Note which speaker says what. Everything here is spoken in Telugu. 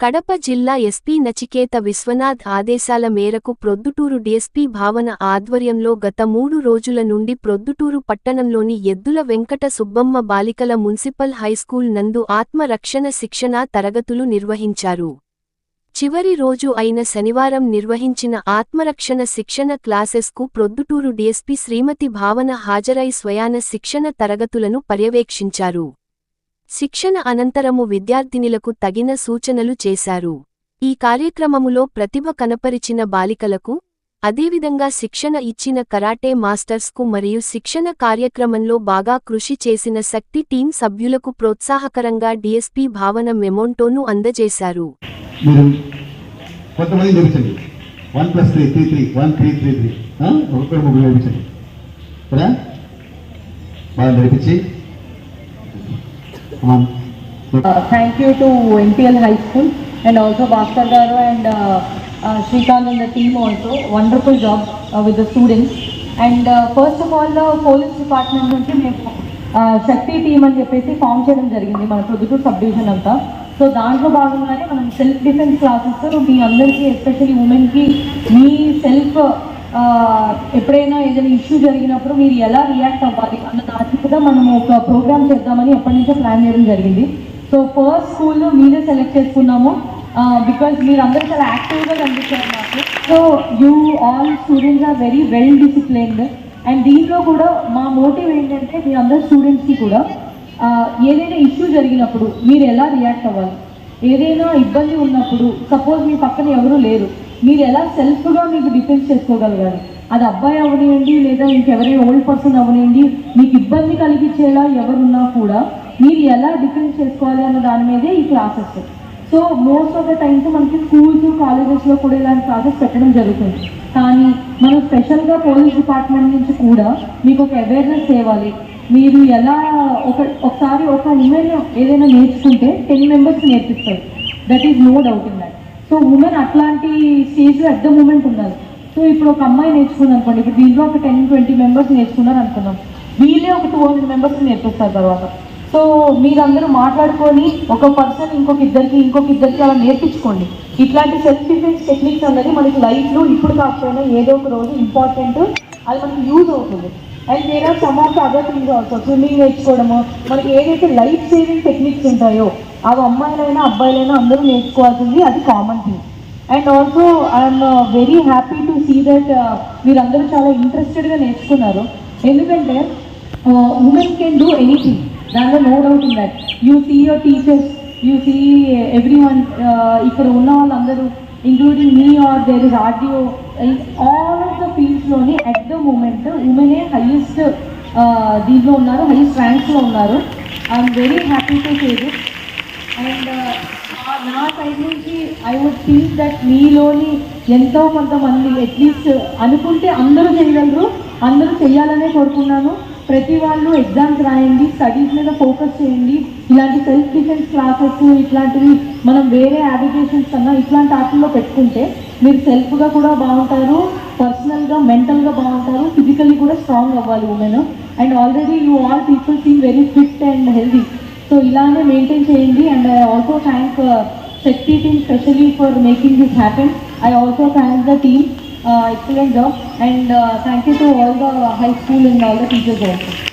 Speaker 1: కడప జిల్లా ఎస్పీ నచికేత విశ్వనాథ్ ఆదేశాల మేరకు ప్రొద్దుటూరు డీఎస్పీ భావన ఆధ్వర్యంలో గత మూడు రోజుల నుండి ప్రొద్దుటూరు పట్టణంలోని ఎద్దుల వెంకట సుబ్బమ్మ బాలికల మున్సిపల్ హైస్కూల్ నందు ఆత్మరక్షణ శిక్షణా తరగతులు నిర్వహించారు. చివరి రోజు అయిన శనివారం నిర్వహించిన ఆత్మరక్షణ శిక్షణ క్లాసెస్కు ప్రొద్దుటూరు డీఎస్పీ శ్రీమతి భావన హాజరై స్వయాన శిక్షణ తరగతులను పర్యవేక్షించారు. శిక్షణ అనంతరము విద్యార్థినిలకు తగిన సూచనలు చేశారు. ఈ కార్యక్రమములో ప్రతిభ కనపరిచిన బాలికలకు అదేవిధంగా శిక్షణ ఇచ్చిన కరాటే మాస్టర్స్కు మరియు శిక్షణ కార్యక్రమంలో బాగా కృషి చేసిన శక్తి టీం సభ్యులకు ప్రోత్సాహకరంగా డీఎస్పీ భావన మెమోంటోను అందజేశారు.
Speaker 2: మీరు కొంతమంది చూపించండి one plus three three three one three three three ఒకరు ముగ్గురు చూపించండి కదా బాగా నడిపించి
Speaker 3: thank you to NPL high school and also Bhaskar garu and Srikanth and team also wonderful job with the students and first of all police department నుంచి మేము శక్తి టీం అని చెప్పేసి ఫామ్ చేయడం జరిగింది మన ప్రొద్దుటూరు సబ్ డివిజన్ అంతా సో దాంట్లో భాగంగానే మనం సెల్ఫ్ డిఫెన్స్ క్లాసెస్ మీ అందరికీ ఎస్పెషల్లీ ఉమెన్కి మీ సెల్ఫ్ ఎప్పుడైనా ఏదైనా ఇష్యూ జరిగినప్పుడు మీరు ఎలా రియాక్ట్ అవ్వాలి అన్న దానికి కూడా మనం ఒక ప్రోగ్రామ్ చేద్దామని ఎప్పటి నుంచో ప్లాన్ చేయడం జరిగింది. సో ఫస్ట్ స్కూల్ మీరే సెలెక్ట్ చేసుకున్నాము. బికాజ్ మీరు అందరూ చాలా యాక్టివ్గా కనిపించారు మాకు. So you all students are very well disciplined and దీంట్లో కూడా మా మోటివ్ ఏంటంటే మీ అందరు స్టూడెంట్స్కి కూడా ఏదైనా ఇష్యూ జరిగినప్పుడు మీరు ఎలా రియాక్ట్ అవ్వాలి? ఏదైనా ఇబ్బంది ఉన్నప్పుడు సపోజ్ మీ పక్కన ఎవరూ లేరు మీరు ఎలా సెల్ఫ్గా మీకు డిఫెన్స్ చేసుకోగలగాలి? అది అబ్బాయి అవనివ్వండి లేదా ఇంకెవరైనా ఓల్డ్ పర్సన్ అవనియండి మీకు ఇబ్బంది కలిగించేలా ఎవరున్నా కూడా మీరు ఎలా డిఫెన్స్ చేసుకోవాలి అన్న దాని మీదే ఈ classes so most of the times మనకి స్కూల్స్ కాలేజెస్లో కూడా ఇలాంటి క్లాసెస్ పెట్టడం జరుగుతుంది. కానీ మనం స్పెషల్గా పోలీస్ డిపార్ట్మెంట్ నుంచి కూడా మీకు ఒక అవేర్నెస్ తేవాలి. మీరు ఎలా ఒక ఒకసారి ఒక ఉమెన్ ఏదైనా నేర్చుకుంటే టెన్ మెంబర్స్ నేర్పిస్తారు. That is no doubt in that so women అట్లాంటి స్టేజ్లో అట్ ద మూమెంట్ ఉండాలి సో ఇప్పుడు ఒక అమ్మాయి నేర్చుకుంది అనుకోండి. ఇప్పుడు దీంట్లో ఒక టెన్ ట్వంటీ మెంబర్స్ నేర్చుకున్నారు అనుకున్నాం వీళ్ళే ఒక టూ హండ్రెడ్ మెంబర్స్ నేర్పిస్తారు తర్వాత. సో మీరందరూ మాట్లాడుకొని ఒక పర్సన్ ఇంకొక ఇద్దరికి ఇంకొక ఇద్దరికి అలా నేర్పించుకోండి. ఇట్లాంటి సెల్ఫ్ డిఫెన్స్ టెక్నిక్స్ అనేది మనకి లైఫ్లో ఇప్పుడు కాకపోయినా ఏదో ఒక రోజు ఇంపార్టెంట్ అది మనకి యూజ్ అవుతుంది. And there are some of other things also swimming నేర్చుకోవడము మనకి ఏదైతే లైఫ్ సేవింగ్ టెక్నిక్స్ ఉంటాయో అవి అమ్మాయిలైనా అబ్బాయిలైనా అందరూ నేర్చుకోవాల్సింది అది common thing and also I'm very happy to see that మీరందరూ చాలా ఇంట్రెస్టెడ్గా నేర్చుకున్నారు. ఎందుకంటే ఉమెన్ కెన్ డూ ఎనీథింగ్ దాంట్లో no doubt in that you see your teachers you see every one ఇక్కడ ఉన్న వాళ్ళందరూ including me are there is RDO all of the ఫీల్డ్స్లోని అట్ ద మూమెంట్ ఉమెనే హైయెస్ట్ దీంట్లో ఉన్నారు హైయెస్ట్ ర్యాంక్స్లో ఉన్నారు. I'm very happy to say this and నా సైడ్ నుంచి ఐ వుడ్ థింక్ దట్ మీలోని ఎంతో కొంతమంది అట్లీస్ట్ అనుకుంటే అందరూ చేయగలరు అందరూ చేయాలనే కోరుకున్నాను. ప్రతి వాళ్ళు ఎగ్జామ్స్ రాయండి స్టడీస్ మీద ఫోకస్ చేయండి. ఇలాంటి సెల్ఫ్ డిఫెన్స్ క్లాసెస్ ఇట్లాంటివి మనం వేరే అప్లికేషన్స్ కన్నా ఇట్లాంటి ఆటల్లో పెట్టుకుంటే మీరు సెల్ఫ్గా కూడా బాగుంటారు పర్సనల్గా మెంటల్గా బాగుంటారు ఫిజికల్లీ కూడా స్ట్రాంగ్ అవ్వాలి women and already you all people seem very fit and healthy so ఇలానే మెయింటైన్ చేయండి. And I also thank Shakti team specially for making this happen I also thank the team Uh, excellent job and uh, thank you to all the high school and all the teachers also.